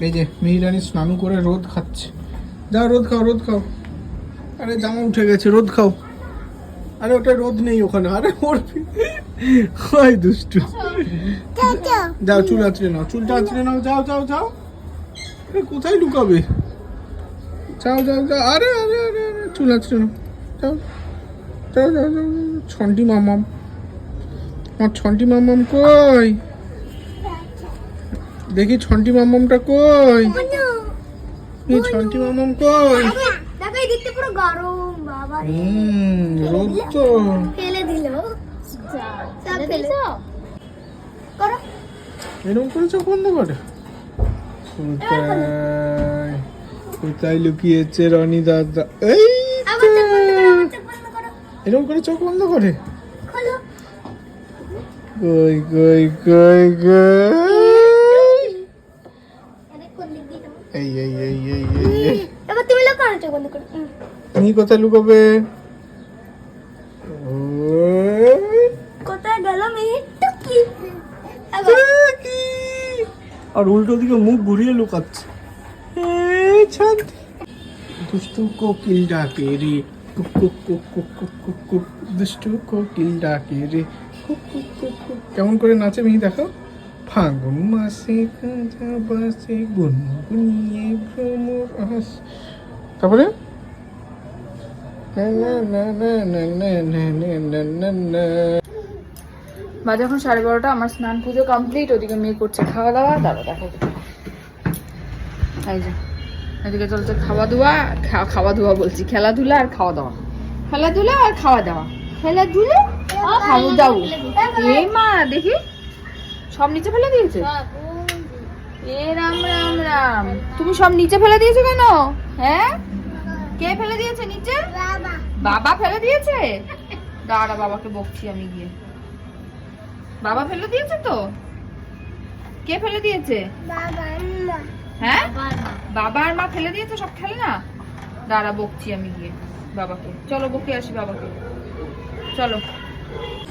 এই যে মিহিরানি স্নান করে রোদ খাচ্ছে। যাও রোদ খাও রোদ খাও। আরে, জামা উঠে গেছে, রোদ খাও। আরে, ওটা রোদ নেই ওখানে। আরে, ওর হয় দুষ্টু। যাও চুল আঁচড়ে নাও, চুলটা আঁচড়ে নাও। যাও যাও যাও। আরে, কোথায় লুকাবে? যাও যাও যাও। আরে আরে আরে আরে, চুল আঁচড়ে নাও। যাও যাও যাও যাও। ছন্টি মামাম। আমার ছন্টি মামাম কই? দেখি ছন্টি মামমটা কই? এই ছন্টি মামাম কই? দেখো এই পুরো গরম বাবা হুম রোদ তো। ফেলে দিল। সব ফেলে করো। এরকম করে চোখ বন্ধ করে। কোথায়? কোথায় লুকিয়েছে রনি দাদা? এই করো আবার চোখ বন্ধ করো। এরকম করে চোখ বন্ধ করে খোলো কই কই কই কই আরে কোন দিক দিয়ে যাব? এই এই এই এই এই এই এবার তুমি লোক করো চোখ বন্ধ করো। তুমি কোথায় লুকাবে? কোথায় গেল। আর উল্টো দিকে মুখ ঘুরিয়ে লুকাচ্ছে। দুষ্টু কোকিল ডাকে রে। কুক কুক কুক কুক কুক কুক কুক দুষ্টু কোকিল ডাকে রে। কুক কুক কুক কুক কেমন করে নাচে মিহি দেখো। ফাগুন মাসে কাঁচা বাসে গুনগুনিয়ে ভ্রমর হাস তারপরে? বাজে এখন সাড়ে বারোটা আমার স্নান পুজো কমপ্লিট ওদিকে মেয়ে করছে খাওয়া দাওয়া দাঁড়া দেখো এই যে এদিকে চলছে খাওয়া দাওয়া খাওয়া দাওয়া বলছি খেলাধুলা আর খাওয়া দাওয়া খেলাধুলা আর খাওয়া দাওয়া খেলাধুলা খাওয়া দাওয়া এই মা দেখি। সব নিচে ফেলে দিয়েছে? হ্যাঁ, এ রাম রাম রাম। তুমি সব নিচে ফেলে দিয়েছ কেন? হ্যাঁ? কে ফেলে দিয়েছে নিচে? বাবা। ফেলে দিয়েছে? দাঁড়া বাবাকে বকছি আমি গিয়ে। বাবা ফেলে দিয়েছে তো? কে ফেলে দিয়েছে? হ্যাঁ? বাবা আর মা। ফেলে দিয়েছে সব খেলে না দাঁড়া বকছি আমি গিয়ে বাবাকে। চলো বকে আসি বাবাকে। চলো।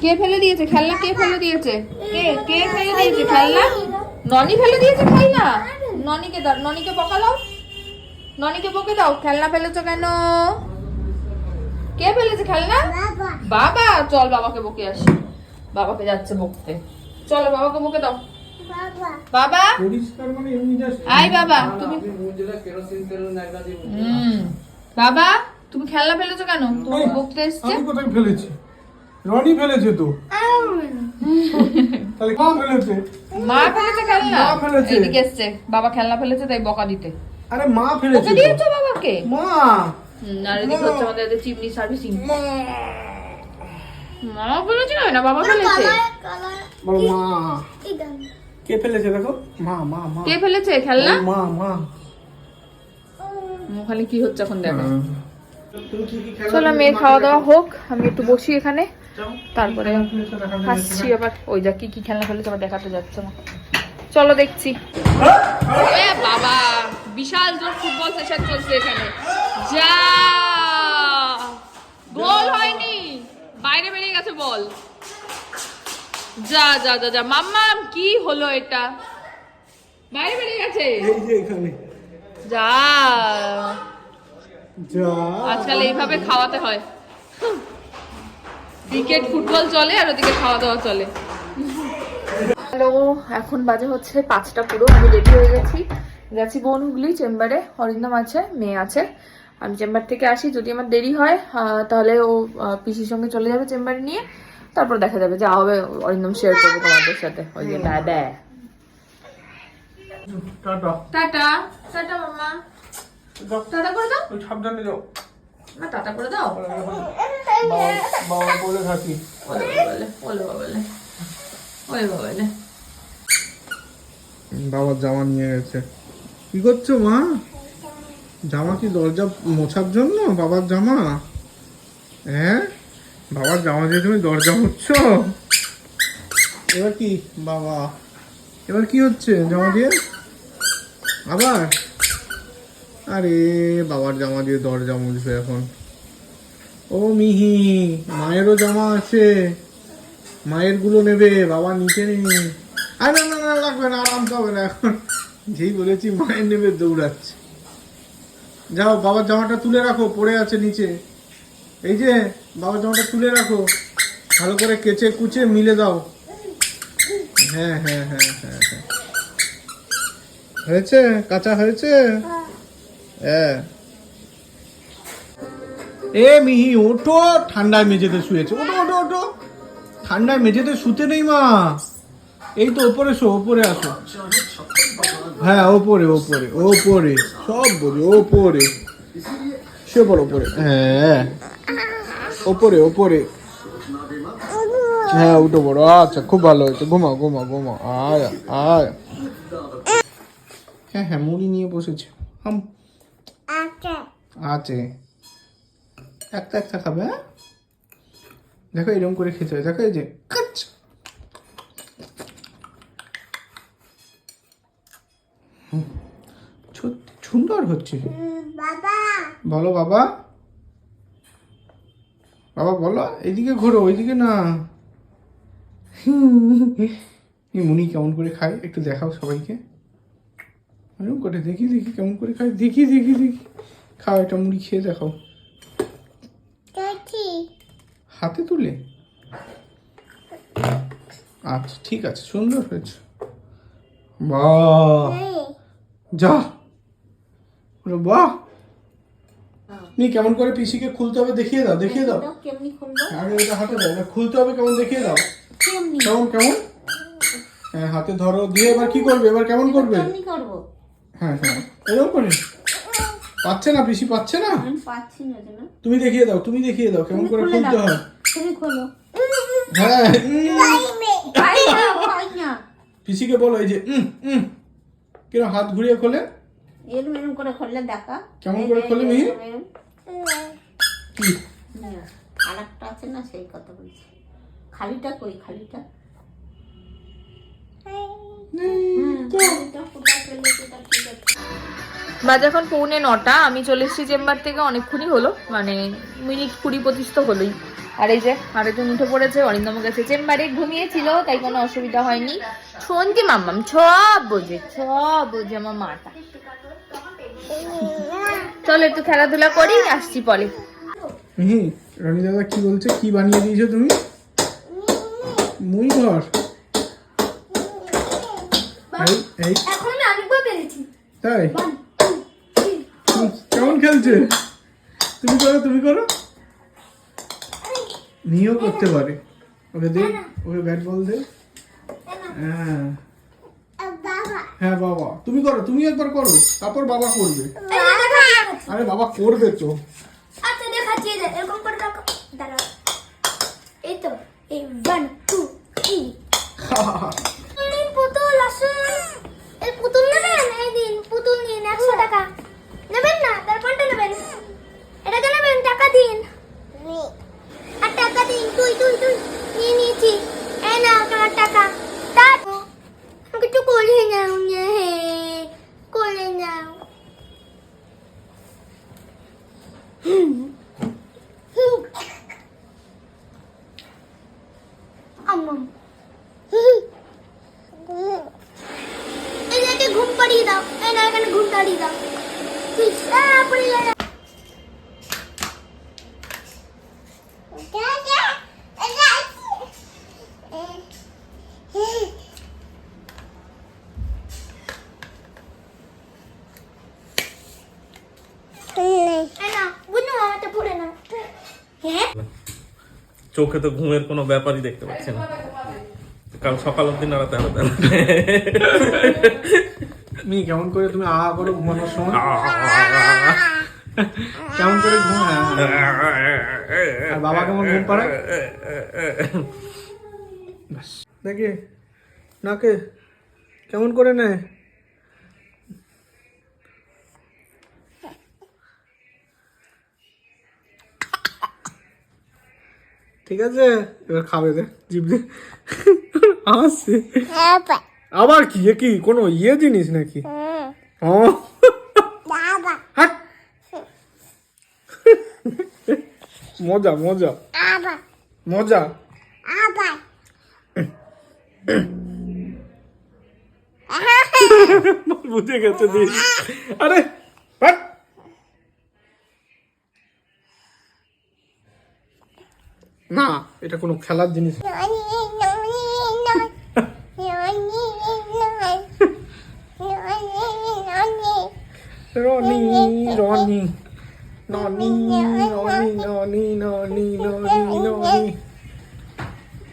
কে ফেলে দিয়েছে? খেলনা কে ফেলে দিয়েছে? কে? কে ফেলে দিয়েছে? খেলনা? ননি ফেলে দিয়েছে খাই না ননিকে দাও ননিকে বকা দাও। ননিকে বকে দাও খেলনা ফেলেছো কেন? কে ফেলেছে খেলনা? বাবা। বাবা চল বাবাকে বকে আসি। বাবাকে যাচ্ছে বকতে। চলো বাবাকে বকে দাও। বাবা। মানে আই বাবা তুমি হুম। বাবা তুমি খেলনা ফেলেছো কেন? তোমাকে বকতে এসছে? আমি কোথায় ফেলেছি? রনি ফেলেছে তো। তাহলে কে ফেলেছে। মা ফেলেছে খেলনা? মা ফেলেছে। এদিকে এসছে। বাবা খেলনা ফেলেছে তাই বকা দিতে। আরে মা ফেলেছে ওকে দিয়েছ বাবাকে? মা। হুম, আর এদিকে হচ্ছে আমাদের এদের চিমনি সার্ভিসিং মা। মা ফেলেছে না বাবা ফেলেছে। মা। কে ফেলেছে দেখো? মা মা মা। কে ফেলেছে? খেলনা? মা মা। ওখানে কি হচ্ছে এখন দেখো? কি চলো মেয়ের খাওয়া দাওয়া হোক আমি একটু বসি এখানে। তারপরে হাসছি আবার। ওই যা কি কি খেলনা ফেলেছে আবার দেখাতে যাচ্ছে না। চলো দেখছি। এ বাবা বিশাল জোর ফুটবল সেশন চলছে এখানে। যা! বল হয়নি। বাইরে বেরিয়ে গেছে বল। যা যা যা যা। মাম্মাম কি হলো এটা? বাইরে বেরিয়ে গেছে। এই যে এখানে। যা। যা। আজকাল এইভাবে খাওয়াতে হয়। ক্রিকেট ফুটবল চলে আর ওদিকে খাওয়া দাওয়া চলে। হ্যালো এখন বাজে হচ্ছে পাঁচটা পুরো আমি রেডি হয়ে গেছি। গেছি বোন হুগলি চেম্বারে অরিন্দম আছে মেয়ে আছে। আমি চেম্বার থেকে আসি যদি আমার দেরি হয় তাহলে ও পিসির সঙ্গে চলে যাবে চেম্বারে নিয়ে তারপর দেখা যাবে যা হবে অরিন্দম শেয়ার করব তোমাদের সাথে ওই যে দাদা। টাটা। টাটা। টাটা মামা। টাটা করে দাও। সাবধানে যাও। না টাটা করে দাও। বাবা বাবার জামা নিয়ে গেছে। কি করছ মা? জামা কি দরজা মোছার জন্য? বাবার জামা? হ্যাঁ? বাবার জামা দিয়ে তুমি দরজা মুছছো? এবার কি, বাবা? এবার কি হচ্ছে জামা দিয়ে? আবার? আরে, বাবার জামা দিয়ে দরজা মুছবে এখন। ও মিহি মায়েরও জামা আছে। মায়েরগুলো নেবে বাবা নিচে নেই। আরে না না না লাগবে না আরাম হবে না এখন। যেই বলেছি মায়ের নেমে দৌড়াচ্ছে। যাও বাবার জামাটা তুলে রাখো পড়ে আছে নিচে। এই যে বাবার জামাটা তুলে রাখো। ভালো করে কেচে কুচে মিলে দাও। হ্যাঁ হ্যাঁ হ্যাঁ হ্যাঁ হ্যাঁ। হয়েছে? কাঁচা হয়েছে? হ্যাঁ। এ মিহি ওঠো ঠান্ডায় মেঝেতে শুয়েছে। ওঠো ওঠো ওঠো। ঠান্ডায় মেঝেতে শুতে নেই মা। এই তো ওপরে শো ওপরে আসো। হ্যাঁ ওপরে ওপরে ওপরে সব বলি ওপরে। সে পড়ো ওপরে। হ্যাঁ। ওপরে ওপরে। হ্যাঁ উঠো পড়ো। আচ্ছা খুব ভালো হয়েছে। ঘুমাও ঘুমাও ঘুমাও। আয় আয়। হ্যাঁ হ্যাঁ মুড়ি নিয়ে বসেছে। হাম। আছে। একটা একটা খাবে হ্যাঁ? দেখো এরকম করে খেতে হয়। দেখো এই যে, কাচ! সুন্দর হচ্ছে বলো বাবা। বাবা, বলো, এইদিকে ঘোরো, ওইদিকে না। মুনি কেমন করে খায়, একটু দেখাও সবাইকে। করে দেখি দেখি, কেমন করে খায়। দেখি দেখি দেখি। খাও এটা মুড়ি খেয়ে দেখাও। দেখি হাতে তুলে? আচ্ছা ঠিক আছে সুন্দর হয়েছে। বাহ! যা। ওরে বাহ! নি কেমন করে পিসিকে খুলতে হবে দেখিয়ে দাও দেখিয়ে দাও। আগে এটা হাতে দাও খুলতে হবে কেমন দেখিয়ে দাও। কেমন? কেমন হ্যাঁ হাতে ধরো দিয়ে এবার কি করবে? এবার কেমন করবে? হ্যাঁ হ্যাঁ। এরকম করে? পাচ্ছে না পিসি পাচ্ছে না? তুমি দেখিয়ে দাও তুমি দেখিয়ে দাও কেমন করে খুলতে। হয়। তুমি খোলো হ্যাঁ। পিসিকে বলো এই যে কিরম হাত ঘুরিয়ে খোলে? এরম এরম করে খুললে দেখা। কেমন করে খোলে মিহি? আর একটা আছে না সেই কথা বলছি। খালিটা কই খালিটা? বাজে এখন পৌনে নটা, আমি চলে এসেছি চেম্বার থেকে, অনেকক্ষণই হলো। মানে মিনিট কুড়ি পঁচিশ তো হলোই। আর এই যে আরেকজন উঠে পড়েছে অরিন্দম গেছে চেম্বারে ঘুমিয়েছিল, তাই কোনো অসুবিধা হয়নি। শুনতি মাম্মাম সব বোঝে সব বোঝে আমার মাটা চলো একটু খেলাধুলা করি, আসছি পরে। রনি দাদা কি বলছে? কি বানিয়ে দিয়েছ তুমি? মুই ঘর। এই এই। এখন আমি আরেকবার পেরেছি তাই? কেমন খেলছে? তুমি করো তুমি করো। নিয়েও করতে পারে। ওকে দে ওকে ব্যাট বল দে। হ্যাঁ। হ্যাঁ বাবা। তুমি করো তুমি একবার করো। তারপর বাবা করবে। আরে বাবা করবে তো। আচ্ছা দেখাচ্ছি এই যে, এরকম করে দেখো দাঁড়াও। এই তো এই ওয়ান টু থ্রি দিন পুতুল আসুন এই পুতুল নেবেন এই দিন পুতুল নিন একশো টাকা নেবেন না তার কোনটা নেবেন এটাকে নেবেন টাকা দিন আর টাকা দিন তুই তুই তুই নিয়ে নিয়েছি এই না তোমার টাকা তার আমাকে একটু কোলে নাও না হে কোলে নাও আম্মাম এই যে একে ঘুম পাড়িয়ে দাও এই না এখানে ঘুম পাড়িয়ে দাও তুই আ, পড়ে গেল এই না, বুনু, আমারটা পড়ে নাও। হ্যাঁ চোখে তো ঘুমের কোনো ব্যাপারই দেখতে পাচ্ছি না। কারণ সকাল অব্দি নাড়াতে হবে মি কেমন করে তুমি আ করো ঘুমানোর সময় কেমন করে ঘুমায় আর বাবা কেমন ঘুম পাড়ায় দেখি নাকে কেমন করে নেয় ঠিক আছে এবার খাবে দে জিভ দিয়ে আসছে আবার কি? এ কি? কোনো ইয়ে জিনিস নাকি? ও। মজা মজা। মজা। বুঝে গেছে দিস। আরে। না এটা কোনো খেলার জিনিস। Ronnie, Ronnie. Ronnie, Ronnie, Ronnie, Ronnie, Ronnie. nonny.